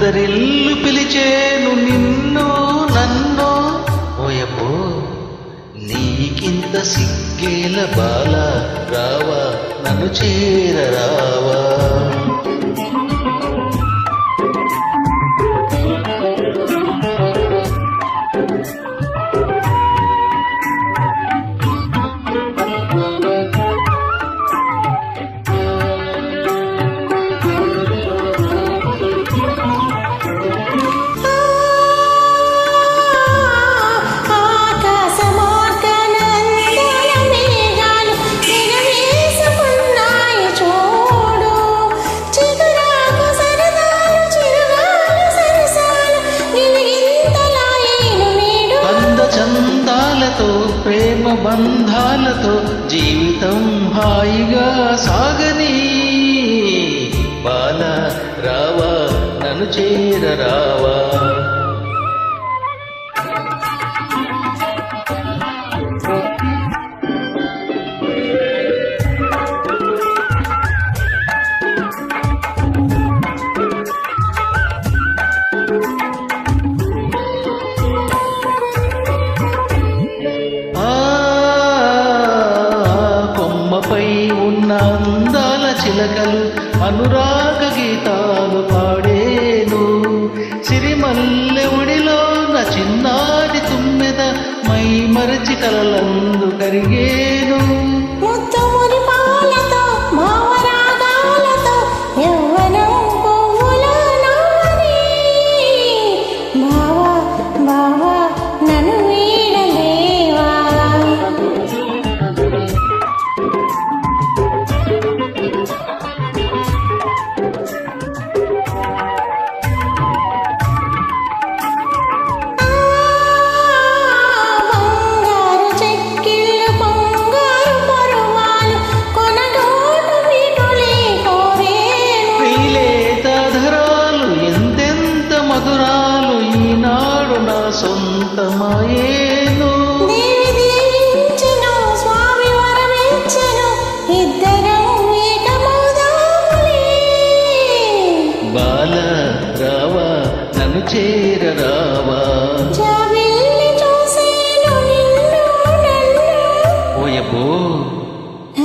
ఊదరిల్లు పిలిచేను నిన్ను నన్ను. ఓయపో నీకింత సిగ్గేల బాల రావా నన్ను చేరరావా. బంధాలతో జీవితం హాయిగా సాగని. బాల రావా నన్ను చేర రావా అందాల చిలకలు అనురాగ గీతాలు పాడేను. సిరిమల్లె ఒడిలో నా చిన్నారి తుమ్మెద మై మరచి కలలందు కరిగేను. సొంతమాయేను. బాల రావా నన్ను ఓయబో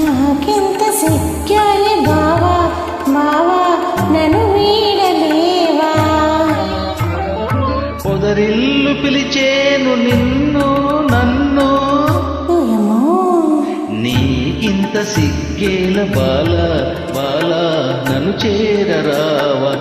నాకెంత సిగ్గాలి బావా బావా నన్ను పొదరిల్లు పిలిచేను నిన్ను నన్ను. ఏమో నీకింత సిగ్గేల బాల బాల నన్ను చేరరావా.